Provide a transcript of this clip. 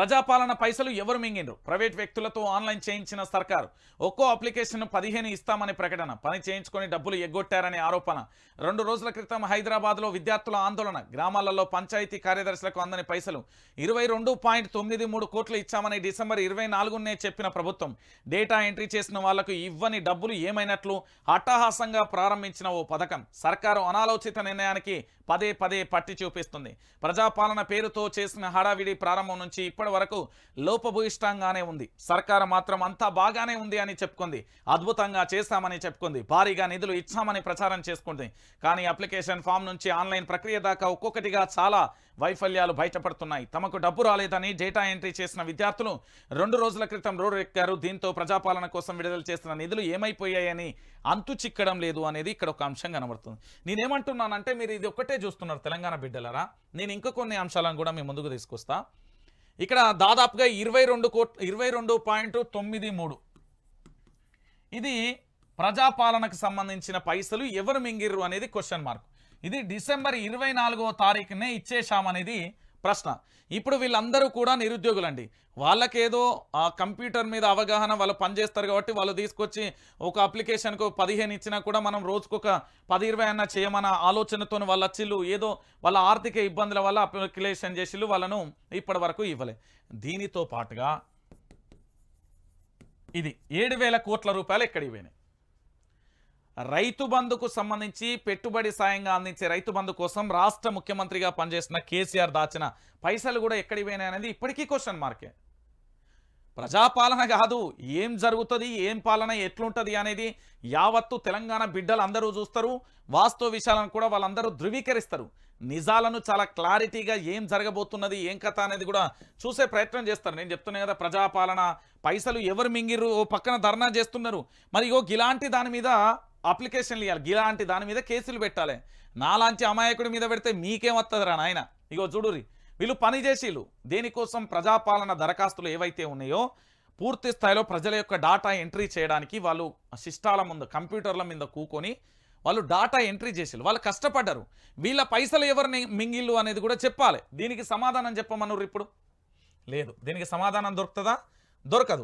ప్రజాపాలన పైసలు ఎవరు మింగిండ్రు? ప్రైవేట్ వ్యక్తులతో ఆన్లైన్ చేయించిన సర్కారు. ఒక్కో అప్లికేషన్ పదిహేను ఇస్తామని ప్రకటన. పని చేయించుకొని డబ్బులు ఎగ్గొట్టారనే ఆరోపణ. రెండు రోజుల క్రితం హైదరాబాద్లో విద్యార్థుల ఆందోళన. గ్రామాలలో పంచాయతీ కార్యదర్శులకు అందని పైసలు. ఇరవై రెండు పాయింట్ తొమ్మిది మూడు కోట్లు ఇచ్చామని డిసెంబర్ ఇరవై నాలుగునే చెప్పిన ప్రభుత్వం. డేటా ఎంట్రీ చేసిన వాళ్ళకు ఇవ్వని డబ్బులు ఏమైనట్లు అట్టహాసంగా ప్రారంభించిన ఓ పథకం. సర్కారు అనాలోచిత నిర్ణయానికి పదే పదే పట్టి చూపిస్తుంది ప్రజాపాలన పేరుతో చేసిన హడావిడి ప్రారంభం నుంచి ఇప్పటి వరకు లోపభూయిష్టంగానే ఉంది. సర్కారు మాత్రం అంతా బాగానే ఉంది అని చెప్పుకుంది. అద్భుతంగా చేశామని చెప్పుకుంది. భారీగా నిధులు ఇచ్చామని ప్రచారం చేసుకుంది. కానీ అప్లికేషన్ ఫామ్ నుంచి ఆన్లైన్ ప్రక్రియ దాకా ఒక్కొక్కటిగా చాలా వైఫల్యాలు బయటపడుతున్నాయి. తమకు డబ్బు రాలేదని డేటా ఎంట్రీ చేసిన విద్యార్థులు రెండు రోజుల క్రితం రోడ్డెక్కారు దీంతో ప్రజాపాలన కోసం విడుదల చేసిన నిధులు ఏమైపోయాయని అంతు చిక్కడం లేదు అనేది ఇక్కడ ఒక అంశం కనబడుతుంది. నేనేమంటున్నానంటే మీరు ఇది ఒక్కటే చూస్తున్నారు తెలంగాణ బిడ్డలరా. నేను ఇంకా కొన్ని అంశాలను కూడా మీ ముందుకు తీసుకొస్తా. ఇక్కడ దాదాపుగా ఇరవై రెండు కోట్ ఇరవై రెండు పాయింట్ తొమ్మిది మూడు. ఇది ప్రజాపాలనకు సంబంధించిన పైసలు ఎవరు మింగిర్రు అనేది క్వశ్చన్ మార్క్ ఇది డిసెంబర్ ఇరవై నాలుగో తారీఖునే ఇచ్చేశామనేది ప్రశ్న. ఇప్పుడు వీళ్ళందరూ కూడా నిరుద్యోగులండి. వాళ్ళకేదో ఆ కంప్యూటర్ మీద అవగాహన వాళ్ళు పనిచేస్తారు కాబట్టి వాళ్ళు తీసుకొచ్చి ఒక అప్లికేషన్కు పదిహేను ఇచ్చినా కూడా మనం రోజుకొక పది ఇరవై అన్న చేయమన్న ఆలోచనతో వాళ్ళ వచ్చిళ్ళు ఏదో వాళ్ళ ఆర్థిక ఇబ్బందుల వల్ల అప్లికేషన్ చేసిళ్ళు వాళ్ళను ఇప్పటి వరకు ఇవ్వలే. దీనితో పాటుగా ఇది ఏడు వేల కోట్ల రూపాయలు ఎక్కడికి పోయినాయి? రైతు బంధుకు సంబంధించి పెట్టుబడి సాయంగా అందించే రైతు బంధు కోసం రాష్ట్ర ముఖ్యమంత్రిగా పనిచేసిన కేసీఆర్ దాచిన పైసలు కూడా ఎక్కడికి పోయినాయి అనేది ఇప్పటికీ క్వశ్చన్ మార్కే ప్రజాపాలన కాదు ఏం జరుగుతుంది ఏం పాలన ఎట్లుంటుంది అనేది యావత్తు తెలంగాణ బిడ్డలు అందరూ చూస్తారు వాస్తవ విషయాలను కూడా వాళ్ళందరూ ధృవీకరిస్తారు. నిజాలను చాలా క్లారిటీగా ఏం జరగబోతున్నది ఏం కథ అనేది కూడా చూసే ప్రయత్నం చేస్తారు. నేను చెప్తున్నా కదా ప్రజాపాలన పైసలు ఎవరు మింగిర్రు ఓ పక్కన ధర్నా చేస్తున్నారు. మరి ఇగో గిలాంటి దాని మీద అప్లికేషన్లు ఇవ్వాలి గిలాంటి దాని మీద కేసులు పెట్టాలి. నాలాంటి అమాయకుడి మీద పెడితే మీకేం వస్తుందిరా నాయన? ఇగో చూడురి వీళ్ళు పని చేసిళ్ళు. దేనికోసం ప్రజాపాలన దరఖాస్తులు ఏవైతే ఉన్నాయో పూర్తి స్థాయిలో ప్రజల యొక్క డాటా ఎంట్రీ చేయడానికి వాళ్ళు సిస్టాల ముందు కంప్యూటర్ల మీద కూకొని వాళ్ళు డాటా ఎంట్రీ చేసిళ్ళు. వాళ్ళు కష్టపడ్డారు. వీళ్ళ పైసలు ఎవరిని మింగిళ్ళు అనేది కూడా చెప్పాలి. దీనికి సమాధానం చెప్పమన్నారు ఇప్పుడు? లేదు. దీనికి సమాధానం దొరుకుతుందా? దొరకదు.